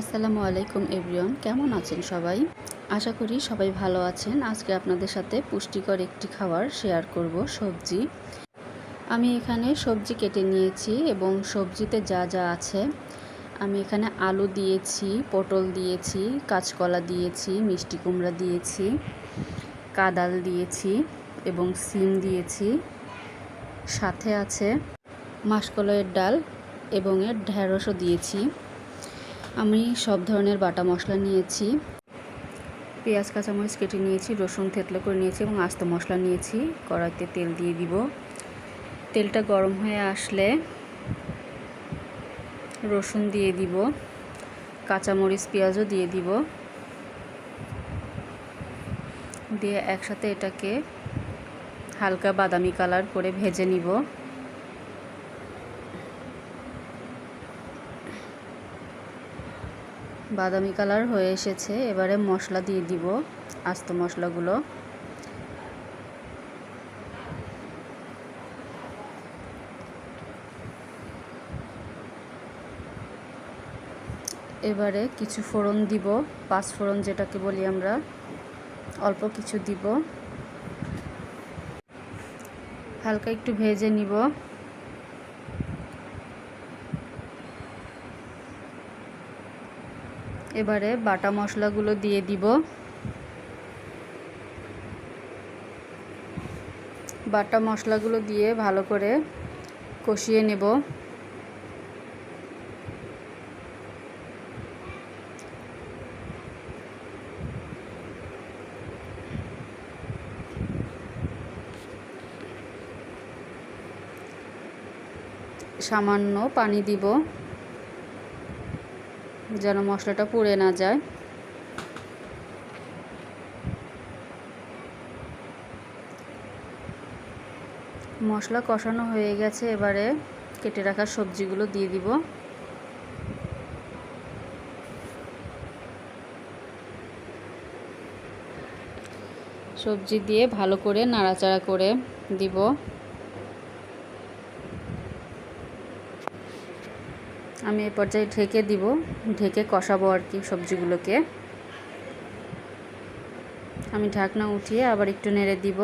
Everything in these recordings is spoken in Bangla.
আসসালামু আলাইকুম, এভরিওয়ান। কেমন আছেন সবাই? আশা করি সবাই ভালো আছেন। আজকে আপনাদের সাথে পুষ্টিকর একটি খাবার শেয়ার করব, সবজি। আমি এখানে সবজি কেটে নিয়েছি এবং সবজিতে যা যা আছে। আমি এখানে আলু দিয়েছি, পটল দিয়েছি, কাঁচকলা দিয়েছি, মিষ্টি কুমড়া দিয়েছি, কাদাল দিয়েছি এবং সিম দিয়েছি। সাথে আছে মাসকলাইয়ের ডাল এবং এর ঢ্যাঁড়সও দিয়েছি। আমি সব ধরনের বাটা মশলা নিয়েছি। পেঁয়াজ, কাঁচামরিচ কেটে নিয়েছি, রসুন থেতলো করে নিয়েছি এবং আস্ত মশলা নিয়েছি। কড়াইতে তেল দিয়ে দিব। তেলটা গরম হয়ে আসলে রসুন দিয়ে দিব। কাঁচামরিচ, পেঁয়াজও দিয়ে দিব। দিয়ে একসাথে এটাকে হালকা বাদামি কালার করে ভেজে নিব। বাদামি কালার হয়ে এসেছে। এবারে মশলা দিয়ে দিব আস্ত মশলাগুলো। এবারে কিছু ফোড়ন দিব, পাঁচ ফোড়ন যেটাকে বলি আমরা। অল্প কিছু দিব। হালকা একটু ভেজে নিব। এবারে বাটা মশলাগুলো দিয়ে দিব। বাটা মশলাগুলো দিয়ে ভালো করে কষিয়ে নেব। সামান্য পানি দিব। যেন মশলাটা পুড়ে না যায়। মশলা কষানো হয়ে গেছে, এবারে কেটে রাখা সবজিগুলো দিয়ে দিব। সবজি দিয়ে ভালো করে নাড়াচাড়া করে দিব। আমি এই পর্যায়ে ঢেকে দিব, ঢেকে কষাবো আর কি সবজিগুলোকে। আমি ঢাকনা উঠিয়ে আবার একটু নেড়ে দিব।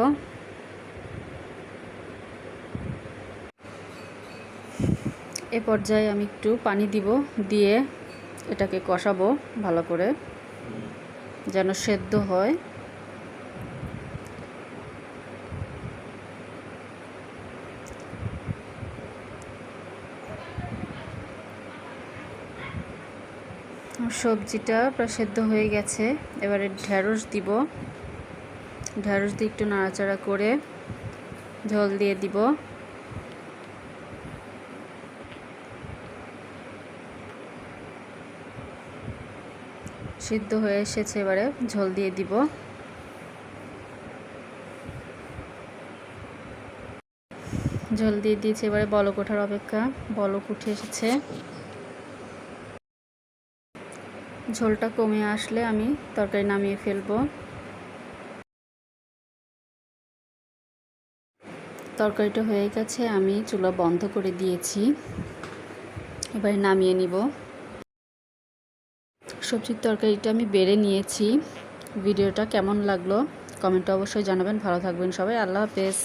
এ পর্যায়ে আমি একটু পানি দিব, দিয়ে এটাকে কষাবো ভালো করে, যেন সেদ্ধ হয়। সবজিটা প্রায় সেদ্ধ হয়ে গেছে। এবারে ঢ্যাঁড়স দিব। ঢ্যাঁড়স দিয়ে একটু নাড়াচাড়া করে ঝোল দিয়ে দিব। সিদ্ধ হয়ে এসেছে, এবারে ঝোল দিয়ে দিব। ঝোল দিয়ে দিয়েছি, এবারে বলক ওঠার অপেক্ষা। বলক উঠে এসেছে। ঝোলটা কমে আসলে আমি তরকারি নামিয়ে ফেলব। তরকারিটা হয়ে গেছে, আমি চুলা বন্ধ করে দিয়েছি। এবারে নামিয়ে নিব। সবজির তরকারিটা আমি বেড়ে নিয়েছি। ভিডিওটা কেমন লাগল কমেন্টে অবশ্যই জানাবেন। ভালো থাকবেন সবাই। আল্লাহ হাফেজ।